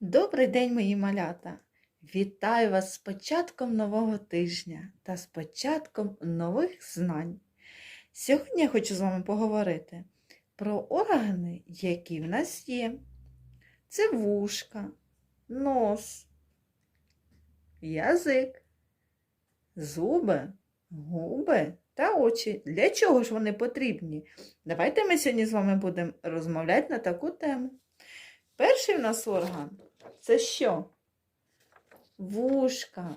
Добрий день, мої малята! Вітаю вас з початком нового тижня та з початком нових знань. Сьогодні я хочу з вами поговорити про органи, які в нас є. Це вушка, нос, язик, зуби, губи та очі. Для чого ж вони потрібні? Давайте ми сьогодні з вами будемо розмовляти на таку тему. Перший в нас орган це що? Вушка.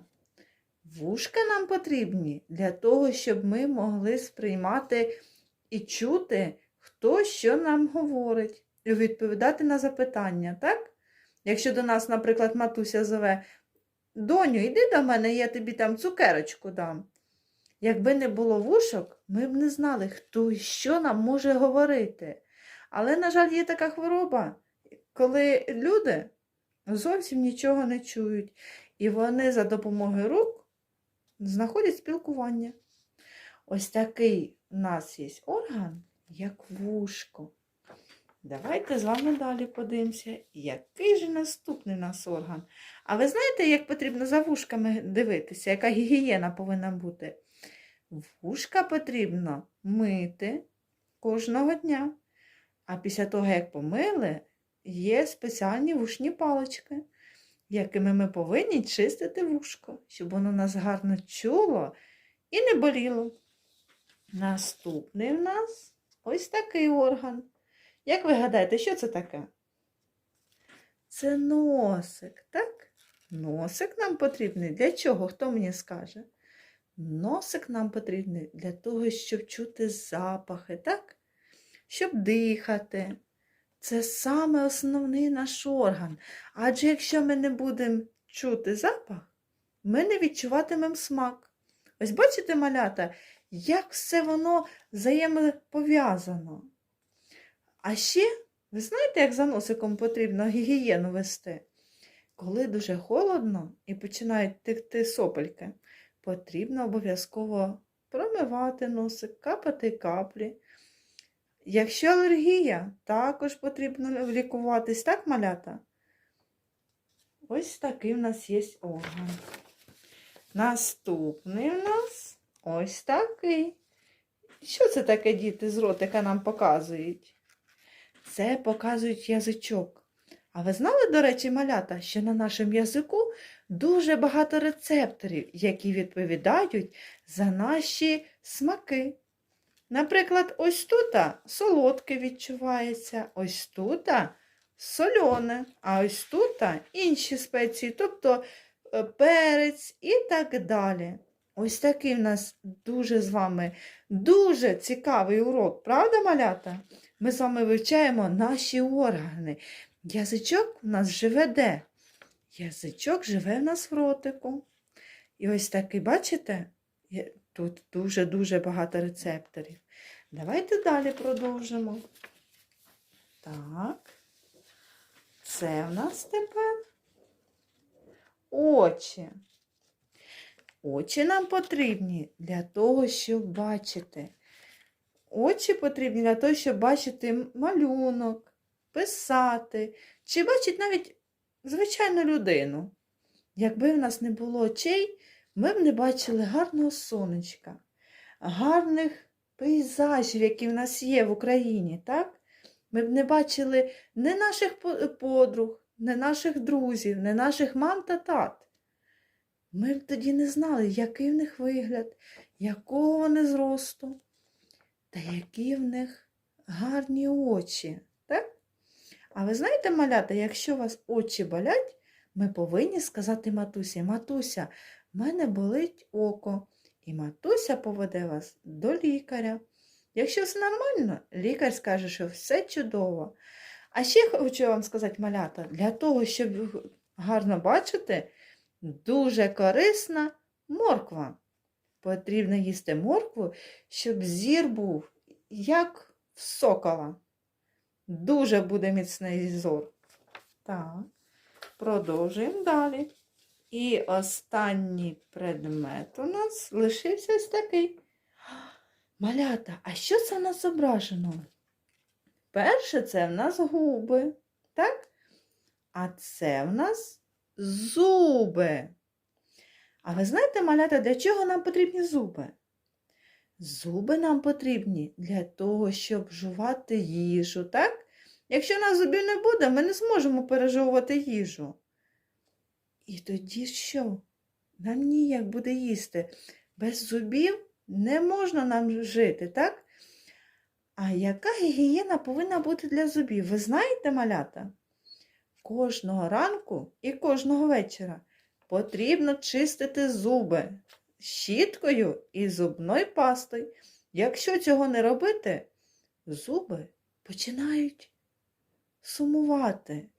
Вушка нам потрібні для того, щоб ми могли сприймати і чути, хто що нам говорить, і відповідати на запитання, так? Якщо до нас, наприклад, матуся зове, доню, йди до мене, я тобі там цукерочку дам. Якби не було вушок, ми б не знали, хто і що нам може говорити. Але, на жаль, є така хвороба, коли люди зовсім нічого не чують, і вони за допомогою рук знаходять спілкування. Ось такий у нас є орган, як вушко. Давайте з вами далі подивимося, який же наступний нас орган. А ви знаєте, як потрібно за вушками дивитися, яка гігієна повинна бути? Вушка потрібно мити кожного дня. А після того, як помили, є спеціальні вушні палички, якими ми повинні чистити вушко, щоб воно нас гарно чуло і не боліло. Наступний в нас ось такий орган. Як ви гадаєте, що це таке? Це носик, так? Носик нам потрібний. Для чого? Хто мені скаже? Носик нам потрібний для того, щоб чути запахи, так? Щоб дихати. Це саме основний наш орган. Адже якщо ми не будемо чути запах, ми не відчуватимемо смак. Ось бачите, малята, як все воно взаємопов'язано. А ще, ви знаєте, як за носиком потрібно гігієну вести? Коли дуже холодно і починають текти сопельки, потрібно обов'язково промивати носик, капати каплі. Якщо алергія, також потрібно лікуватись, так, малята? Ось такий в нас є орган. Наступний в нас ось такий. Що це таке діти з ротика нам показують? Це показують язичок. А ви знали, до речі, малята, що на нашому язику дуже багато рецепторів, які відповідають за наші смаки. Наприклад, ось тут солодке відчувається, ось тут солене, а ось тут інші спеції, тобто е, перець і так далі. Ось такий в нас дуже з вами дуже цікавий урок, правда, малята? Ми з вами вивчаємо наші органи. Язичок у нас живе де? Язичок живе в нас в ротику. І ось такий, бачите? Тут дуже-дуже багато рецепторів. Давайте далі продовжимо. Так, це в нас тепер очі. Очі нам потрібні для того, щоб бачити. Очі потрібні для того, щоб бачити малюнок, писати, чи бачити навіть звичайну людину. Якби в нас не було очей, ми б не бачили гарного сонечка, гарних пейзажів, які в нас є в Україні, так? Ми б не бачили не наших подруг, не наших друзів, не наших мам та тат. Ми б тоді не знали, який в них вигляд, якого вони зросту, та які в них гарні очі. Так? А ви знаєте, малята, якщо у вас очі болять, ми повинні сказати матусі, матуся, мене болить око, і матуся поведе вас до лікаря. Якщо все нормально, лікар скаже, що все чудово. А ще хочу вам сказати, малята, для того, щоб гарно бачити, дуже корисна морква. Потрібно їсти моркву, щоб зір був як в сокола. Дуже буде міцний зор. Так, продовжуємо далі. І останній предмет у нас лишився ось такий. Малята, а що це в нас зображено? Перше це в нас губи, так? А це в нас зуби. А ви знаєте, малята, для чого нам потрібні зуби? Зуби нам потрібні для того, щоб жувати їжу, так? Якщо нас зубів не буде, ми не зможемо пережовувати їжу. І тоді що? Нам ніяк буде їсти. Без зубів не можна нам жити, так? А яка гігієна повинна бути для зубів? Ви знаєте, малята? Кожного ранку і кожного вечора потрібно чистити зуби щіткою і зубною пастою. Якщо цього не робити, зуби починають сумувати.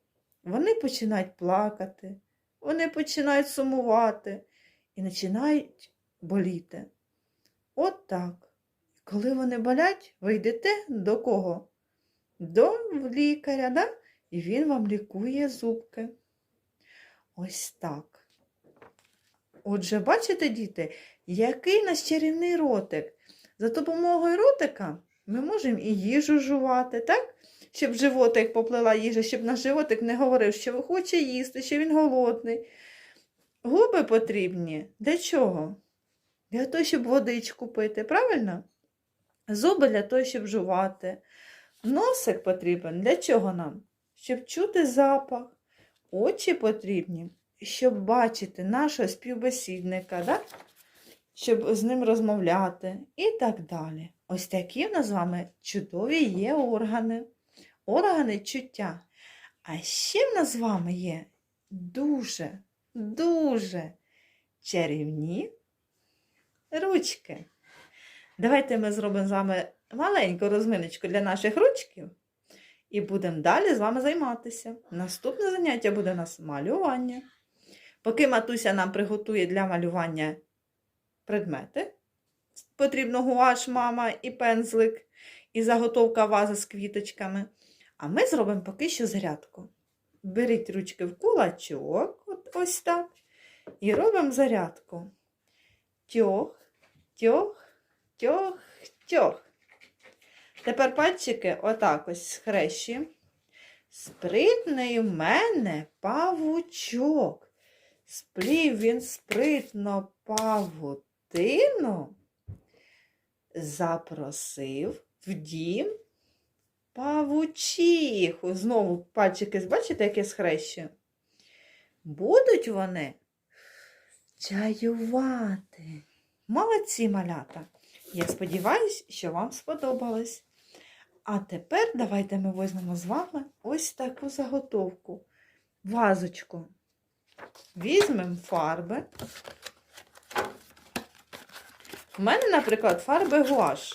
Вони починають плакати, вони починають сумувати і починають боліти. От так. Коли вони болять, ви йдете до кого? До лікаря, да? і він вам лікує зубки. Ось так. Отже, бачите, діти, який нас чарівний ротик. За допомогою ротика ми можемо і їжу жувати, так? Щоб животик поплила їжа, щоб наш животик не говорив, що хоче їсти, що він голодний. Губи потрібні для чого? Для того, щоб водичку пити, правильно? Зуби для того, щоб жувати. Носик потрібен для чого нам? Щоб чути запах. Очі потрібні, щоб бачити нашого співбесідника, да? щоб з ним розмовляти і так далі. Ось такі в нас з вами чудові є органи. Органи чуття. А ще в нас з вами є дуже, дуже чарівні ручки. Давайте ми зробимо з вами маленьку розминочку для наших ручків і будемо далі з вами займатися. Наступне заняття буде у нас малювання. Поки матуся нам приготує для малювання предмети, потрібно гуаш, мама і пензлик, і заготовка вази з квіточками. А ми зробимо поки що зарядку. Беріть ручки в кулачок, от ось так, і робимо зарядку. Тьох, тьох, тьох, тьох. Тепер пальчики отак ось схрещуємо. Спритний в мене павучок. Сплів він спритно павутину, запросив в дім павучиху. Знову пальчики, бачите, яке схрещую? Будуть вони чаювати. Молодці малята! Я сподіваюся, що вам сподобалось. А тепер давайте ми візьмемо з вами ось таку заготовку. Вазочку. Візьмемо фарби. У мене, наприклад, фарби гуаш.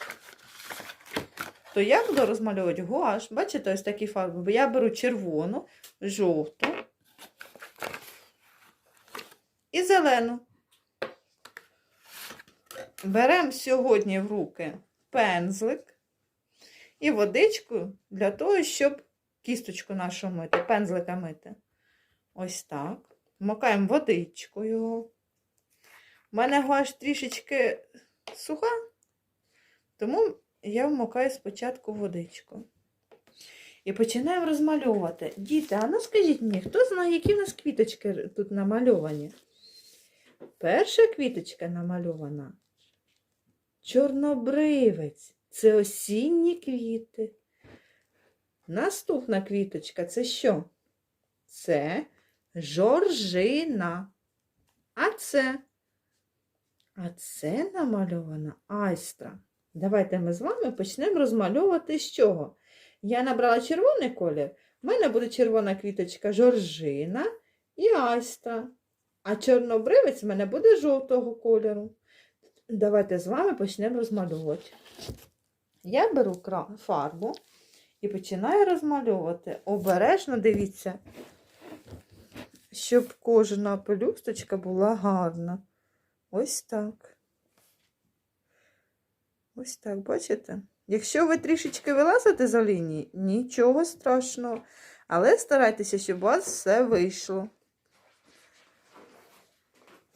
То я буду розмальовувати гуаш. Бачите, ось такі фарби. Я беру червону, жовту і зелену. Беремо сьогодні в руки пензлик і водичку для того, щоб кісточку нашу мити, пензлика мити. Ось так. Вмокаємо водичку його. У мене гуаш трішечки суха, тому я вмокаю спочатку водичку. І починаємо розмальовувати. Діти, а ну скажіть мені, хто знає, які в нас квіточки тут намальовані? Перша квіточка намальована. Чорнобривець. Це осінні квіти. Наступна квіточка це що? Це жоржина. А це? А це намальована айстра. Давайте ми з вами почнемо розмальовувати з чого. Я набрала червоний колір. У мене буде червона квіточка жоржина і айстра. А чорнобривець в мене буде жовтого кольору. Давайте з вами почнемо розмальовувати. Я беру фарбу і починаю розмальовувати. Обережно дивіться, щоб кожна пелюсточка була гарна. Ось так. Ось так, бачите? Якщо ви трішечки вилазите за лінії, нічого страшного. Але старайтеся, щоб у вас все вийшло.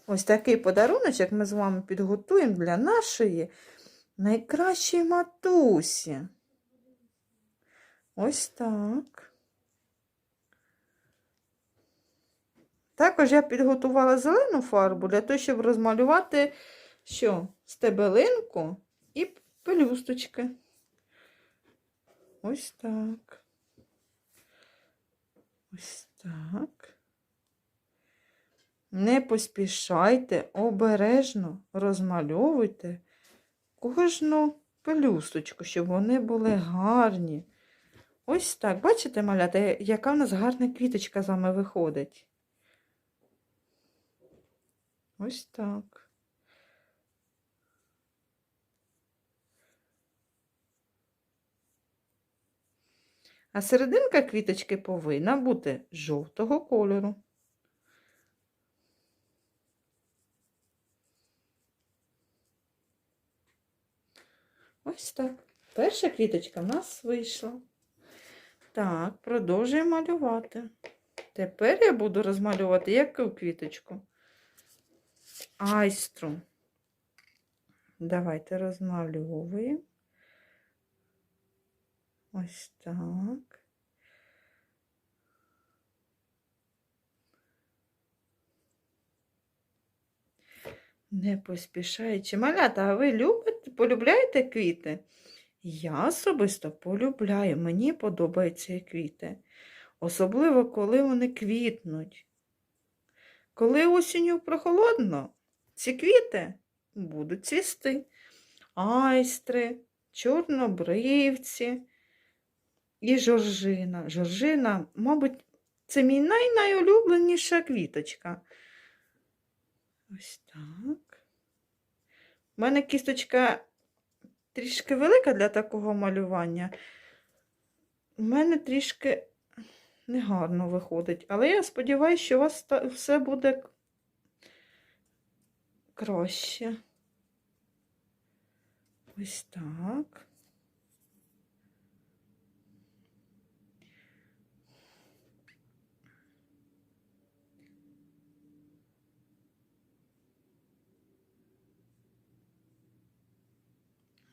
Ось такий подаруночок ми з вами підготуємо для нашої найкращої матусі. Ось так. Також я підготувала зелену фарбу для того, щоб розмалювати що? Стебелинку і пелюсточки. Ось так. Ось так. Не поспішайте, обережно розмальовуйте кожну пелюсточку, щоб вони були гарні. Ось так. Бачите, малята, яка в нас гарна квіточка з вами виходить? Ось так. А серединка квіточки повинна бути жовтого кольору. Ось так. Перша квіточка в нас вийшла. Так, продовжуємо малювати. Тепер я буду розмалювати яку квіточку? Айстру. Давайте розмальовуємо. Ось так. Не поспішаючи. Малята, а ви любите, полюбляєте квіти? Я особисто полюбляю, мені подобаються квіти. Особливо, коли вони квітнуть. Коли осінню прохолодно, ці квіти будуть цвісти. Айстри, чорнобривці і жоржина. Жоржина, мабуть, це мій най-найулюбленіша квіточка. Ось так. У мене кісточка трішки велика для такого малювання. У мене трішки негарно виходить, але я сподіваюся, що у вас все буде краще. Ось так.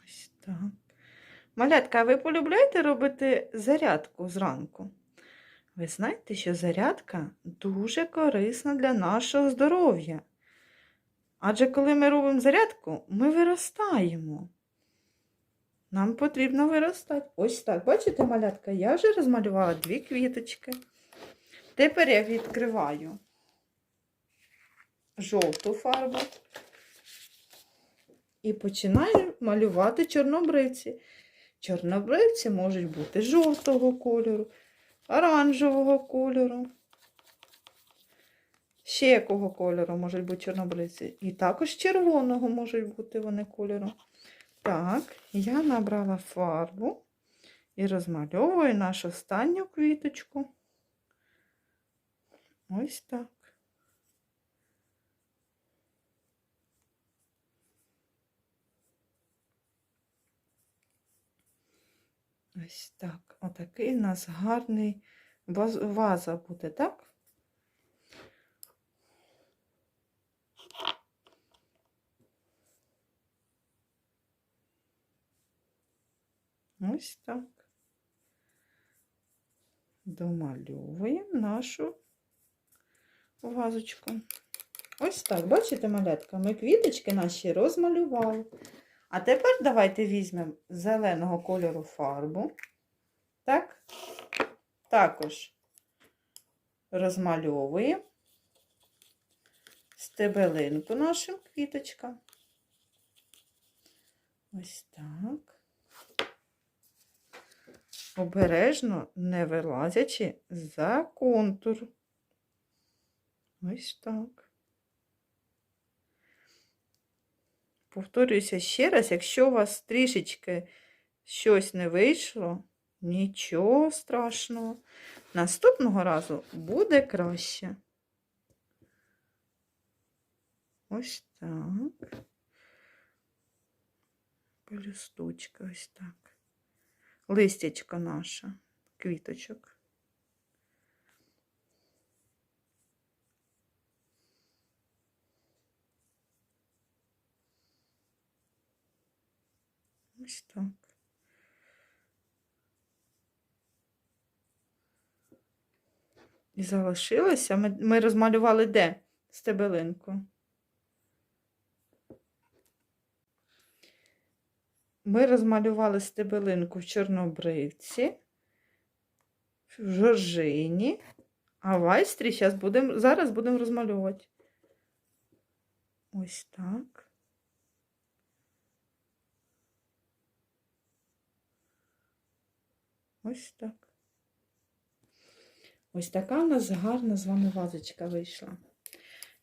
Ось так. Малятка, а ви полюбляєте робити зарядку зранку? Ви знаєте, що зарядка дуже корисна для нашого здоров'я. Адже коли ми робимо зарядку, ми виростаємо. Нам потрібно виростати. Ось так. Бачите, малятка, я вже розмалювала дві квіточки. Тепер я відкриваю жовту фарбу і починаю малювати чорнобривці. Чорнобривці можуть бути жовтого кольору, оранжевого кольору. Ще якого кольору можуть бути чорнобривці? І також червоного можуть бути вони кольору. Так, я набрала фарбу і розмальовую нашу останню квіточку. Ось так. Ось так. Отакий у нас гарний ваз- ваза буде, так? Ось так. Домальовуємо нашу вазочку. Ось так, бачите, малятка, ми квіточки наші розмалювали. А тепер давайте візьмемо зеленого кольору фарбу. Так? Також розмальовуємо стебелинку нашим квіточкам. Ось так. Обережно не вилазячи за контур. Ось так. Повторююся ще раз, якщо у вас трішечки щось не вийшло, нічого страшного. Наступного разу буде краще. Ось так. Пелюсточка ось так. Листячко наше, квіточок. Ось так. І залишилося. Ми, ми розмалювали де стебелинку? Ми розмалювали стебелинку в Чорнобривці, в Жоржині, а в Айстрі зараз будем, зараз будемо розмальовувати. Ось так. Ось так. Ось така у нас гарна з вами вазочка вийшла.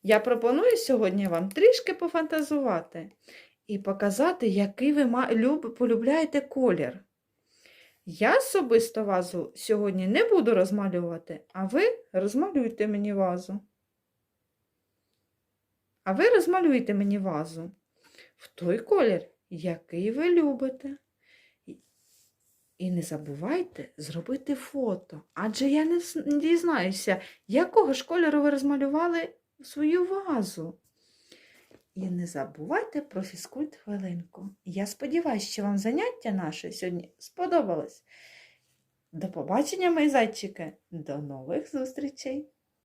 Я пропоную сьогодні вам трішки пофантазувати і показати, який ви полюбляєте колір. Я особисто вазу сьогодні не буду розмалювати, а ви розмалюйте мені вазу. А ви розмалюйте мені вазу в той колір, який ви любите. І- не забувайте зробити фото, адже я не дізнаюся, якого ж кольору ви розмалювали свою вазу. І не забувайте про фізкульт хвилинку. Я сподіваюся, що вам заняття наше сьогодні сподобалось. До побачення, мої зайчики! До нових зустрічей!